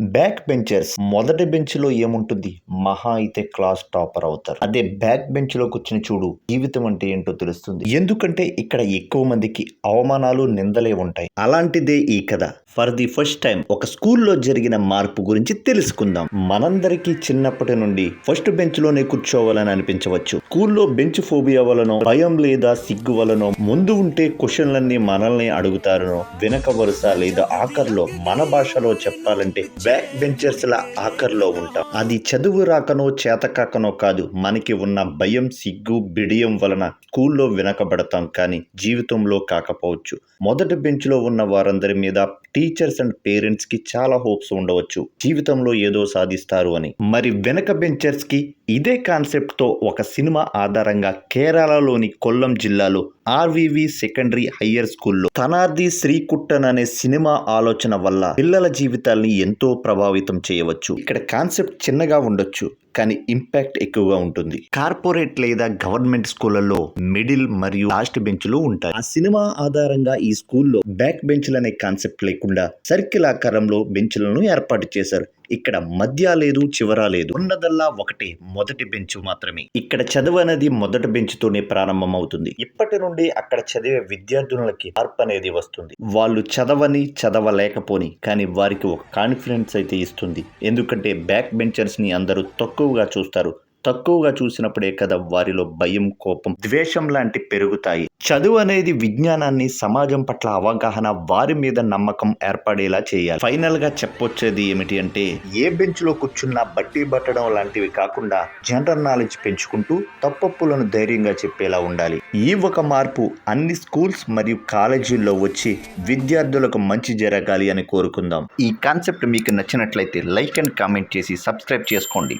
Back benchers మొదటి బెంచ్లో ఏముంటుంది? మహా అయితే క్లాస్ టాపర్ అవుతారు. అదే బ్యాక్ బెంచ్లో కూర్చుని చూడు జీవితం అంటే ఏంటో తెలుస్తుంది. ఎందుకంటే ఇక్కడ ఎక్కువ మందికి అవమానాలు నిందలే ఉంటాయి. అలాంటిదే ఈ కథ. ఫర్ ది ఫస్ట్ టైం ఒక స్కూల్లో జరిగిన మార్పు గురించి తెలుసుకుందాం. మనందరికీ చిన్నప్పటి నుండి ఫస్ట్ బెంచ్లోనే కూర్చోవాలని అనిపించవచ్చు. స్కూల్లో బెంచ్ ఫోబియా వలనో భయం లేదా సిగ్గు వలనో ముందు ఉంటే క్వశ్చన్లన్నీ మనల్ని అడుగుతారనో వెనక వరుస లేదా ఆఖర్లో మన భాషలో చెప్పాలంటే బ్యాక్ బెంచర్స్ల ఆఖరిలో ఆఖర్లో ఉంటాం. అది చదువు రాకనో చేతకాకనో కాదు. మనకి ఉన్న భయం సిగ్గు బిడియం వలన స్కూల్లో వెనకబడతాం కానీ జీవితంలో కాకపోవచ్చు. మొదటి బెంచ్లో ఉన్న వారందరి మీద టీచర్స్ అండ్ పేరెంట్స్కి చాలా హోప్స్ ఉండవచ్చు. జీవితంలో ఏదో సాధిస్తారు అని. మరి వెనక బెంచర్స్కి ఇదే కాన్సెప్ట్తో ఒక సినిమా ఆధారంగా కేరళలోని కొల్లం జిల్లాలో ఆర్వివి సెకండరీ హయ్యర్ స్కూల్లో తనార్ది శ్రీకుట్టన్ అనే సినిమా ఆలోచన వల్ల పిల్లల జీవితాల్ని ఎంతో ప్రభావితం చేయవచ్చు. ఇక్కడ కాన్సెప్ట్ చిన్నగా ఉండొచ్చు. కానీ ఇంపాక్ట్ ఎక్కువగా ఉంటుంది. కార్పొరేట్ లేదా గవర్నమెంట్ స్కూళ్ళలో మిడిల్ మరియు లాస్ట్ బెంచ్లు ఉంటాయి. ఆ సినిమా ఆధారంగా ఈ స్కూల్లో బ్యాక్ బెంచ్లు అనే కాన్సెప్ట్ లేకుండా సర్కిల్ ఆకారంలో బెంచ్లను ఏర్పాటు చేశారు. ఇక్కడ మధ్య లేదు చివర లేదు. ఉన్నదల్లా ఒకటే మొదటి బెంచ్ మాత్రమే. ఇక్కడ చదువు అనేది మొదటి బెంచ్తోనే ప్రారంభం ప్రారంభమవుతుంది. ఇప్పటి నుండి అక్కడ చదివే విద్యార్థులకి మార్పు అనేది వస్తుంది. వాళ్ళు చదవని చదవలేకపోని కానీ వారికి ఒక కాన్ఫిడెన్స్ అయితే ఇస్తుంది. ఎందుకంటే బ్యాక్ బెంచర్స్ని అందరూ తక్కువగా చూస్తారు. తక్కువగా చూసినప్పుడే కదా వారిలో భయం కోపం ద్వేషం లాంటి పెరుగుతాయి. చదువు అనేది విజ్ఞానాన్ని సమాజం పట్ల అవగాహన వారి మీద నమ్మకం ఏర్పడేలా చేయాలి. ఫైనల్గా చెప్పొచ్చేది ఏమిటి అంటే ఏ బెంచ్లో కూర్చున్నా బట్టి పట్టడం లాంటివి కాకుండా జనరల్ నాలెడ్జ్ పెంచుకుంటూ తప్పప్పులను ధైర్యంగా చెప్పేలా ఉండాలి. ఈ ఒక మార్పు అన్ని స్కూల్స్ మరియు కాలేజీల్లో వచ్చి విద్యార్థులకు మంచి జరగాలి అని కోరుకుందాం. ఈ కాన్సెప్ట్ మీకు నచ్చినట్లయితే లైక్ అండ్ కామెంట్ చేసి సబ్స్క్రైబ్ చేసుకోండి.